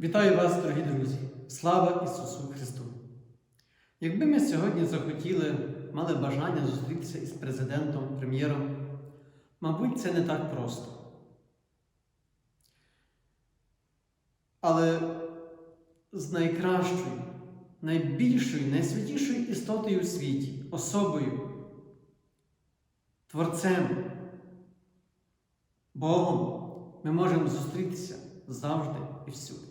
Вітаю вас, дорогі друзі! Слава Ісусу Христу! Якби ми сьогодні захотіли, мали бажання зустрітися із президентом, прем'єром, мабуть, це не так просто. Але з найкращою, найбільшою, найсвятішою істотою у світі, особою, Творцем, Богом ми можемо зустрітися завжди і всюди.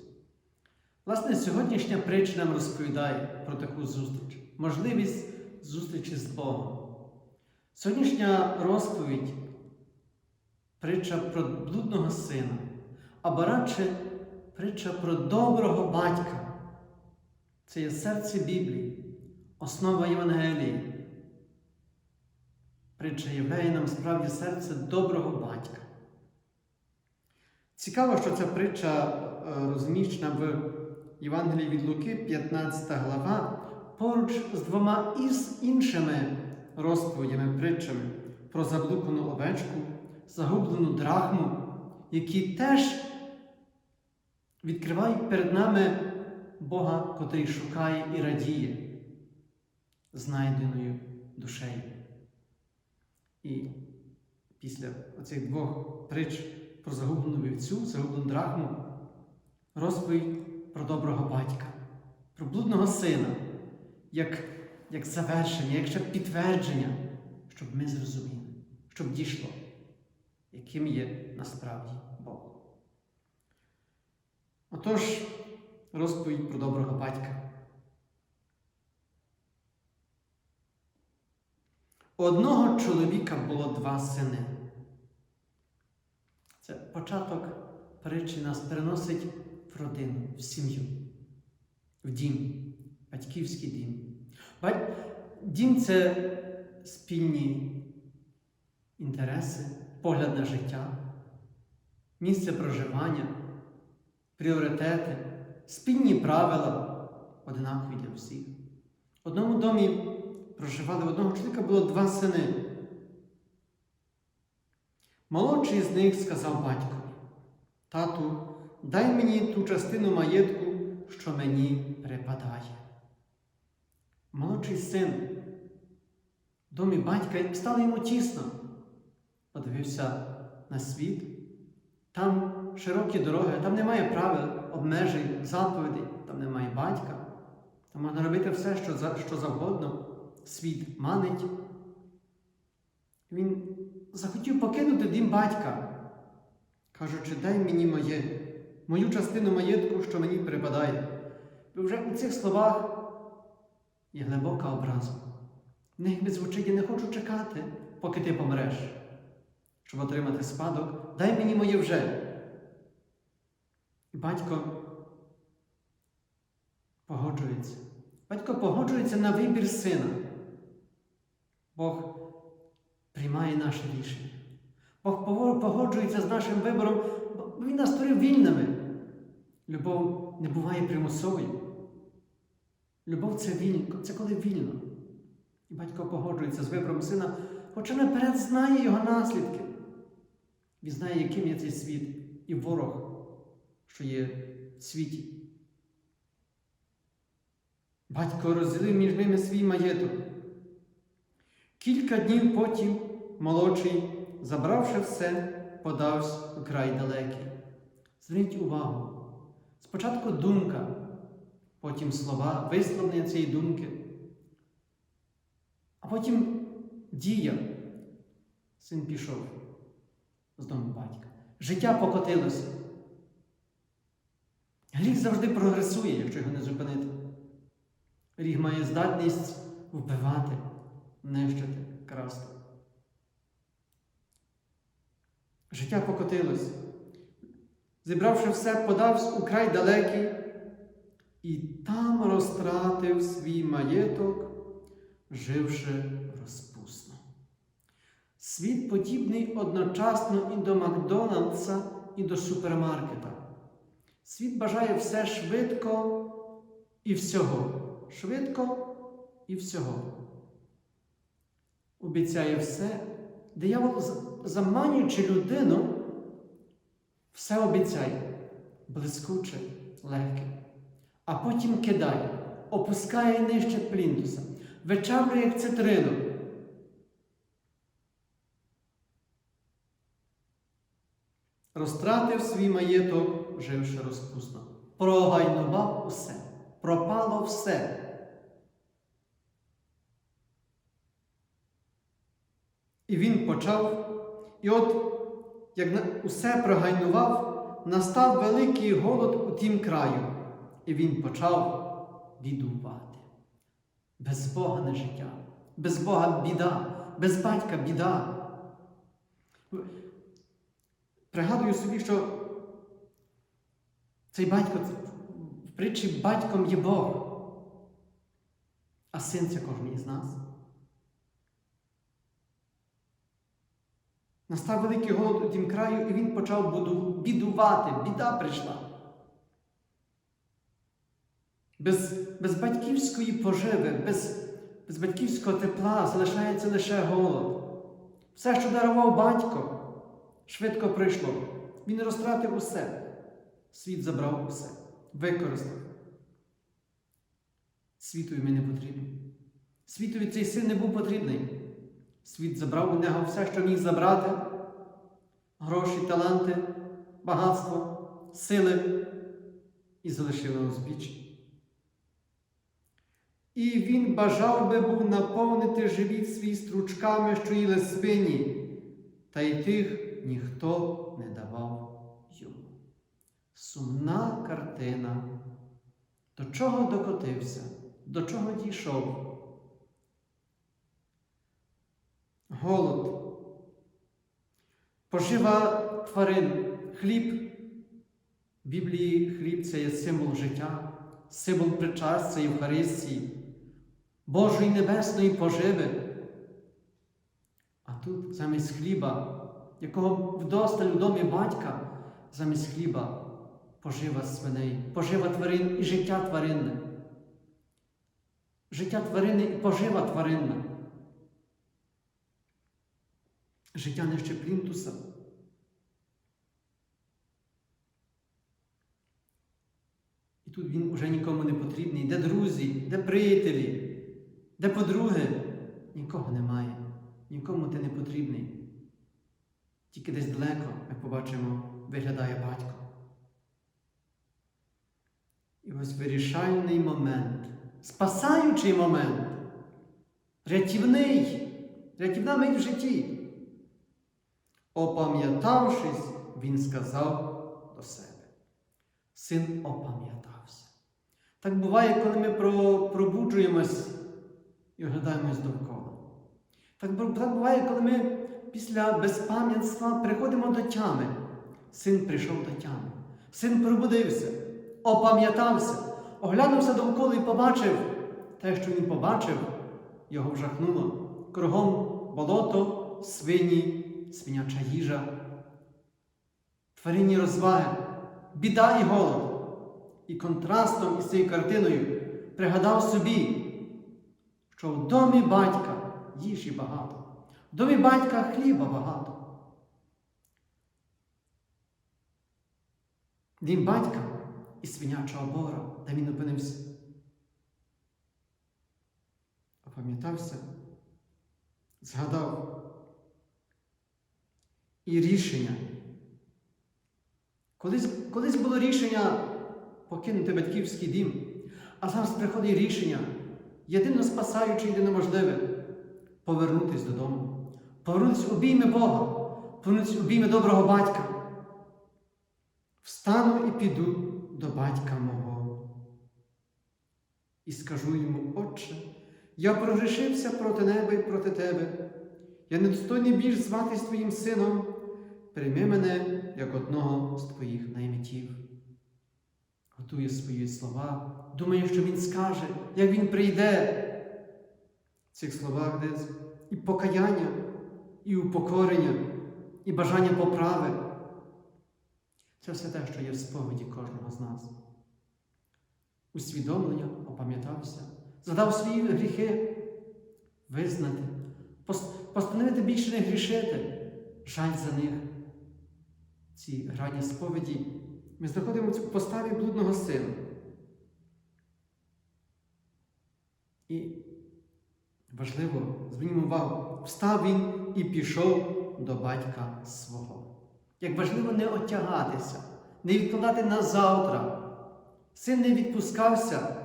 Власне, сьогоднішня притча нам розповідає про таку зустріч, можливість зустрічі з Богом. Сьогоднішня розповідь притча про блудного сина, або радше притча про доброго батька. Це є серце Біблії, основа Євангелії. Притча являє нам справді серце доброго батька. Цікаво, що ця притча е, розміщена в Євангелії від Луки, 15 глава, поруч з двома із іншими розповідями, притчами про заблукану овечку, загублену драхму, які теж відкривають перед нами Бога, котрий шукає і радіє знайденою душею. І після оцих двох притч про загублену вівцю, загублену драхму, розповідь про доброго батька, про блудного сина, як, як завершення, як ще підтвердження, щоб ми зрозуміли, щоб дійшло, яким є насправді Бог. Отож, розповідь про доброго батька. У одного чоловіка було два сини. Це початок притчі нас переносить в родину, в сім'ю, в дім, батьківський дім. Дім це спільні інтереси, погляд на життя, місце проживання, пріоритети, спільні правила, однакові для всіх. В одному домі проживали в одного чоловіка було два сини. Молодший з них сказав батькові, тату, дай мені ту частину маєтку, що мені припадає. Молодший син в домі батька стало йому тісно. Подивився на світ. Там широкі дороги, там немає правил, обмежень, заповідей, там немає батька. Там можна робити все, що, що завгодно. Світ манить. Він захотів покинути дім батька, кажучи, дай мені моє, мою частину маєтку, що мені припадає. І вже у цих словах є глибока образа. В них би звучить, я не хочу чекати, поки ти помреш, щоб отримати спадок. Дай мені моє вже. І батько погоджується. Батько погоджується на вибір сина. Бог приймає наше рішення. Бог погоджується з нашим вибором, бо Він нас створив вільними. Любов не буває примусовою. Любов це вільно, це коли вільно. І батько погоджується з вибором сина, хоча наперед знає його наслідки. Він знає, яким є цей світ і ворог, що є в світі. Батько розділив між ними свій маєток. Кілька днів потім молодший, забравши все, подався у край далекий. Зверніть увагу. Спочатку думка, потім слова, висловлення цієї думки, а потім дія. Син пішов з дому батька. Життя покотилося. Гріх завжди прогресує, якщо його не зупинити. Гріх має здатність вбивати, нищити, красти. Життя покотилось. Зібравши все, подався у край далекий і там розтратив свій маєток, живши розпусно. Світ подібний одночасно і до Макдональдса, і до супермаркета. Світ бажає все швидко і всього. Швидко і всього. Обіцяє все. Диявол, заманюючи людину, все обіцяє блискуче, легким, а потім кидає, опускає нижче плінтуса, вичавлює як цитрину. Розтратив свій маєток, живши розпусно. Прогайнував усе, пропало все. І він почав, і от, як усе прогайнував, настав великий голод у тім краю, і він почав бідувати. Без Бога не життя, без Бога біда, без батька біда. Пригадую собі, що цей батько в притчі батьком є Бог, а син це кожен із нас. Настав великий голод у тім краю, і він почав бідувати. Біда прийшла. Без, без батьківської поживи, без, без батьківського тепла залишається лише голод. Все, що дарував батько, швидко прийшло. Він розтратив усе. Світ забрав усе, використав. Світові ми не потрібні. Світові цей син не був потрібний. Світ забрав у нього все, що міг забрати: гроші, таланти, багатство, сили і залишив на узбіччі. І він бажав би був наповнити живіт свій стручками, що їли свині, та й тих ніхто не давав йому. Сумна картина. До чого докотився, до чого дійшов? Голод, пожива тварин, хліб. В Біблії хліб це є символ життя, символ причастя Євхаристії, Божої небесної поживи. А тут замість хліба, якого вдосталь у домі батька, замість хліба пожива свиней, пожива тварин і життя тваринне. Життя тварини і пожива тваринна. Життя нижче плінтуса. І тут він уже нікому не потрібний. Де друзі, де приятелі, де подруги? Нікого немає. Нікому ти не потрібний. Тільки десь далеко ми побачимо, виглядає батько. І ось вирішальний момент, спасаючий момент, рятівний, рятівна мить в житті. Опам'ятавшись, він сказав до себе. Син опам'ятався. Так буває, коли ми про- пробуджуємось і оглядаємось довкола. Так буває, коли ми після безпам'ятства приходимо до тями. Син прийшов до тями. Син пробудився, опам'ятався, оглянувся довкола і побачив те, що він побачив, його вжахнуло. Кругом болото, свині, свиняча їжа, тваринні розваги, біда і голод. І контрастом із цією картиною пригадав собі, що в домі батька їжі багато, в домі батька хліба багато. Дім батька і свиняча обора, де він опинився. Опам'ятався, згадав і рішення. Колись, колись було рішення покинути батьківський дім, а зараз приходить рішення, єдино спасаюче, єдино можливе повернутися додому, повернутися обійми Бога, повернутися обійми доброго батька. Встану і піду до батька мого. І скажу йому, Отче, я прогрішився проти неба і проти тебе. Я недостойний більш зватись твоїм сином. Прийми мене як одного з твоїх наймитів. Готує свої слова, думає, що він скаже, як він прийде. В цих словах десь і покаяння, і упокорення, і бажання поправи. Це все те, що є в сповіді кожного з нас. Усвідомлення, опам'ятався, згадав свої гріхи, визнати, постановити більше не грішити, жаль за них. Ці грані сповіді ми знаходимося в поставі блудного сина. І важливо, звернімо увагу, встав він і пішов до батька свого. Як важливо не отягатися, не відкладати на завтра. Син не відпускався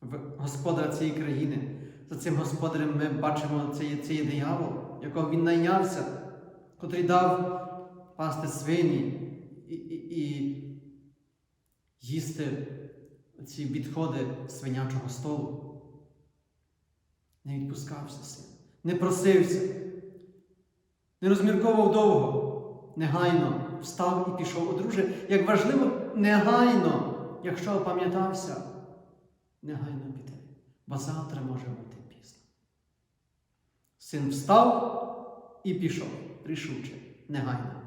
в господаря цієї країни. За цим господарем ми бачимо це є диявол, якого він найнявся, котрий дав пасти свині і, і, і їсти ці відходи свинячого столу. Не відпускався син, не просився, не розмірковував довго, негайно встав і пішов. О, друже, як важливо, негайно, якщо опам'ятався, негайно піти, бо завтра може бути пізно. Син встав і пішов, рішуче, негайно.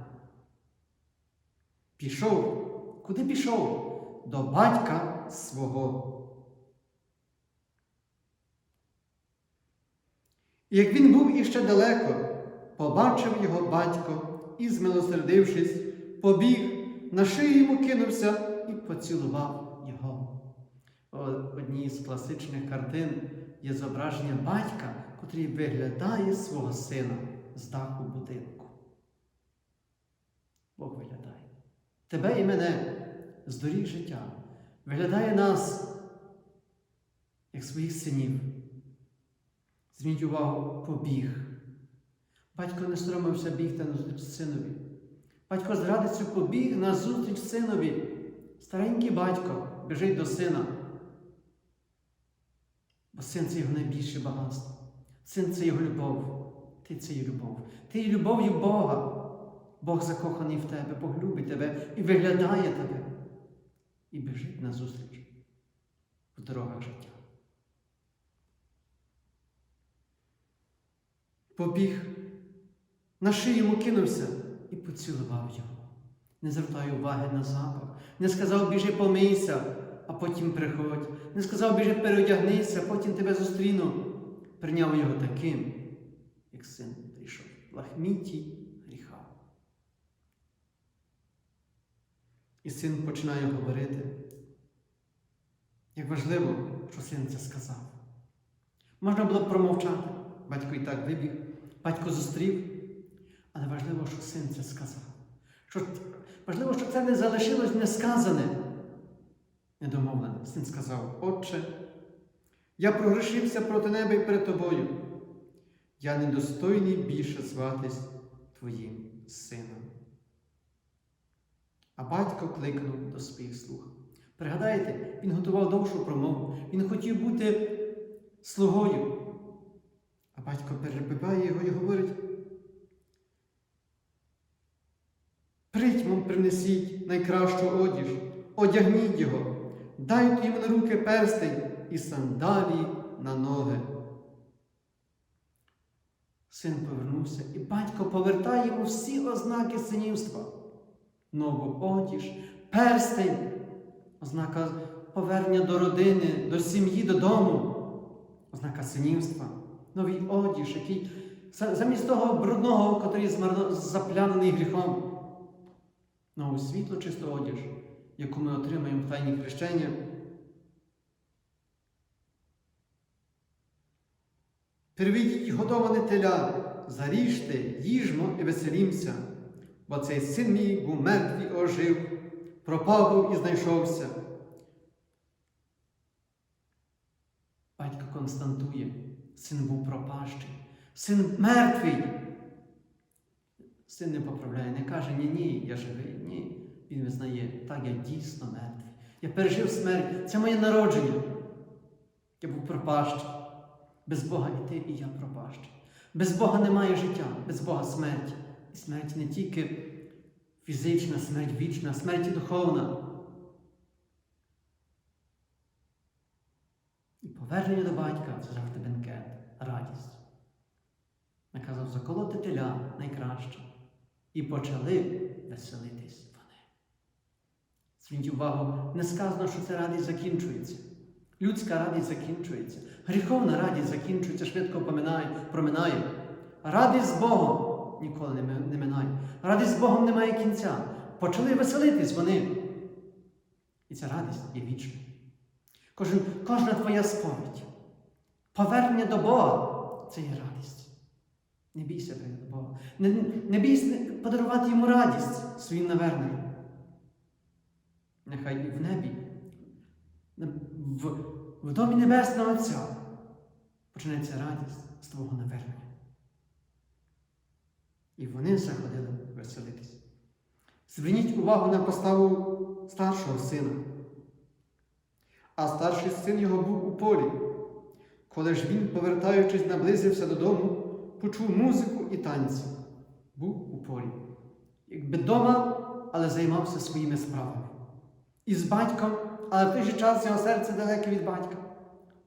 Пішов. Куди пішов? До батька свого. І як він був іще далеко, побачив його батько і, змилосердившись, побіг, на шию йому кинувся і поцілував його. В одній з класичних картин є зображення батька, котрий виглядає свого сина з даху будинку. Бог виглядає. Тебе і мене з доріг життя. Виглядає нас як своїх синів. Зміть увагу, побіг. Батько не соромився бігти на синові. Батько з радістю побіг на зустріч синові. Старенький батько біжить до сина. Бо син це його найбільше багатство. Син це його любов. Ти це є любов. Ти є любов'ю Бога. Бог закоханий в тебе, Бог любить тебе і виглядає тебе. І біжить на зустріч в дорогах життя. Побіг, на шию йому кинувся і поцілував його. Не звертає уваги на запах. Не сказав, біжи помийся, а потім приходь. Не сказав, біжи переодягнися, потім тебе зустріну. Прийняв його таким, як син прийшов, лахміті гріха. І син починає говорити. Як важливо, що син це сказав. Можна було б промовчати. Батько і так вибіг, батько зустрів, але важливо, що син це сказав. Що, важливо, що це не залишилось несказане, недомовлене. Син сказав, Отче, я прогрішився проти неба і перед тобою. Я недостойний більше зватись твоїм сином. А батько кликнув до своїх слуг. Пригадаєте, він готував довшу промову, він хотів бути слугою. А батько перебиває його і говорить: Притьмом принесіть найкращу одіж, одягніть його, дайте йому на руки перстень і сандалії на ноги. Син повернувся, і батько повертає йому всі ознаки синівства. Нову одіж, перстень, ознака повернення до родини, до сім'ї, додому, ознака синівства, новий одіж, який замість того брудного, котрий заплянений гріхом, нову світло чисту одіж, яку ми отримаємо в тайні хрещення. Приведіть годоване теля, заріжте, їжмо і веселімся, бо цей син мій був мертвий ожив, пропав був і знайшовся. Батько константує, син був пропащий, син мертвий. Син не поправляє, не каже, ні, ні, я живий, ні. Він визнає, так, я дійсно мертвий. Я пережив смерть, це моє народження. Я був пропащий. Без Бога і ти, і я пропащий. Без Бога немає життя, без Бога смерть. І смерть не тільки фізична, смерть вічна, смерть духовна. І повернення до батька завжди бенкет, радість. Наказав заколоти теля найкраще. І почали веселитись вони. Зверніть увагу, не сказано, що ця радість закінчується. Людська радість закінчується. Гріховна радість закінчується, швидко поминає, проминає. Радість з Богом ніколи не минає. Радість з Богом не має кінця. почали веселитись вони. І ця радість є вічна. Кожен, кожна твоя сповідь, повернення до Бога це є радість. Не бійся перед Бога. Не, не бійся подарувати йому радість своїм наверненням. Нехай в небі, в, в домі Небесного Отця почнеться радість з твого навернення. І вони заходили веселитись. Зверніть увагу на поставу старшого сина. А старший син його був у полі. Коли ж він, повертаючись, наблизився додому, почув музику і танці. Був у полі. Якби дома, але займався своїми справами. І з батьком, але в той же час його серце далеке від батька.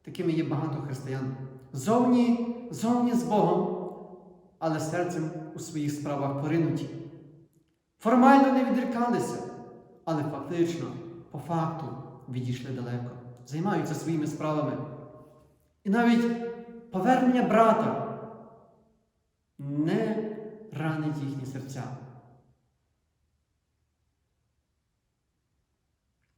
Такими є багато християн. Зовні, зовні з Богом, але серцем у своїх справах поринуті. Формально не відрікалися, але фактично, по факту, відійшли далеко, займаються своїми справами. І навіть повернення брата не ранить їхні серця.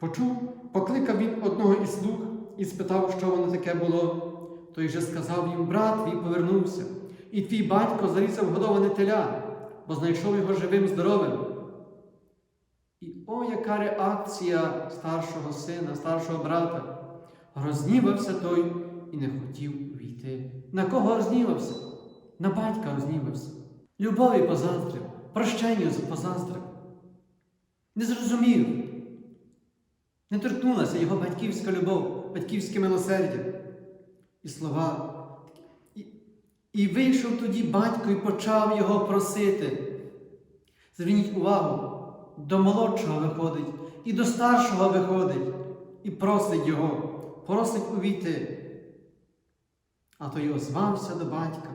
Почув, покликав він одного із слуг і спитав, що воно таке було. Той же сказав їм, брат твій повернувся, і твій батько зарізав годоване теля, бо знайшов його живим, здоровим. І о, яка реакція старшого сина, старшого брата! Рознівався той і не хотів війти. На кого рознівався? На батька рознівався. Любові позаздрив, прощенню позаздрив. Не зрозумів. Не торкнулася його батьківська любов, батьківське милосердя. І слова. І, і вийшов тоді батько і почав його просити. Зверніть увагу, до молодшого виходить, і до старшого виходить, і просить його, просить увійти. А той озвався до батька.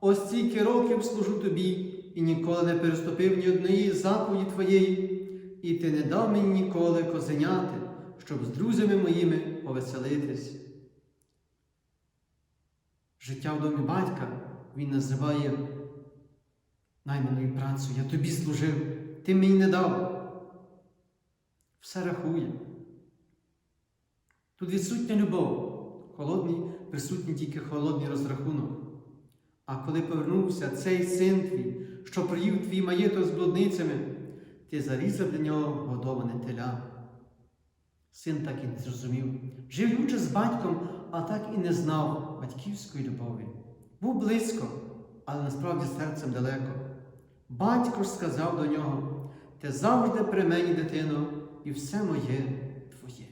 Ось стільки років служу тобі і ніколи не переступив ні однієї заповіді твоєї, і ти не дав мені ніколи козеняти, щоб з друзями моїми повеселитись. Життя в домі батька він називає найманою працею. Я тобі служив, ти мені не дав. Все рахує. Тут відсутня любов, холодний, присутній тільки холодний розрахунок. А коли повернувся цей син твій, що приїв твій маєток з блудницями, ти зарізав для нього годоване теля. Син так і не зрозумів, жив лучше з батьком, а так і не знав батьківської любові. Був близько, але насправді серцем далеко. Батько ж сказав до нього: Ти завжди при мені, дитино, і все моє твоє.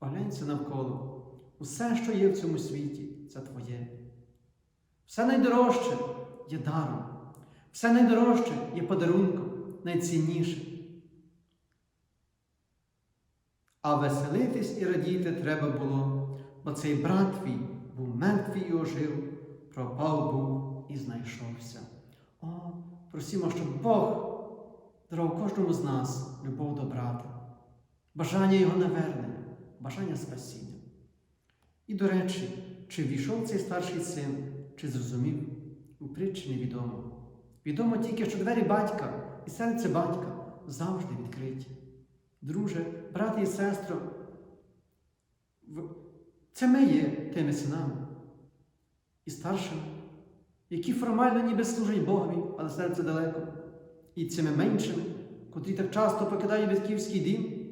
Оглянься навколо. Усе, що є в цьому світі, це твоє. Все найдорожче є даром, все найдорожче є подарунком, найцінніше. А веселитись і радіти треба було, бо цей брат твій був мертвий і ожив, пропав був і знайшовся. О, просімо, щоб Бог дарував кожному з нас любов до брата, бажання його навернення, бажання спасіння. І, до речі, чи війшов цей старший син, чи зрозумів, у притчі невідомо. Відомо тільки, що двері батька і серце батька завжди відкриті. Друже, брати і сестро, це ми є тими синами і старшими, які формально ніби служать Богові, але серце далеко, і цими меншими, котрі так часто покидають батьківський дім.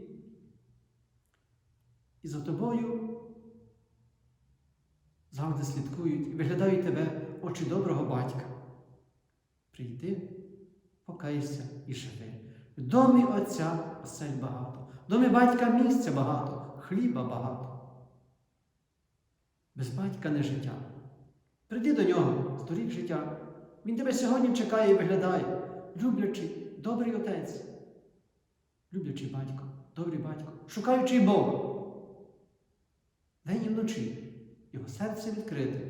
І за тобою завжди слідкують і виглядають тебе очі доброго батька. Прийди, покайся і живи. В домі Отця осель багато, в домі батька місця багато, хліба багато. Без батька не життя. Прийди до нього, здорік життя. Він тебе сьогодні чекає і виглядає, люблячий, добрий отець, люблячий батько, добрий батько, шукаючий Бога. День і вночі його серце відкрите,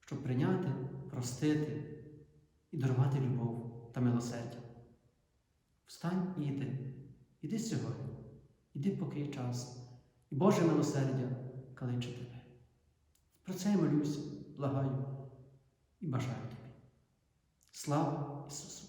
щоб прийняти, простити і дарувати любов та милосердя. Встань і йди. Іди сьогодні, іди, поки є час, і Боже милосердя каличе тебе. Про це я молюся, благаю і бажаю тобі. Слава Ісусу!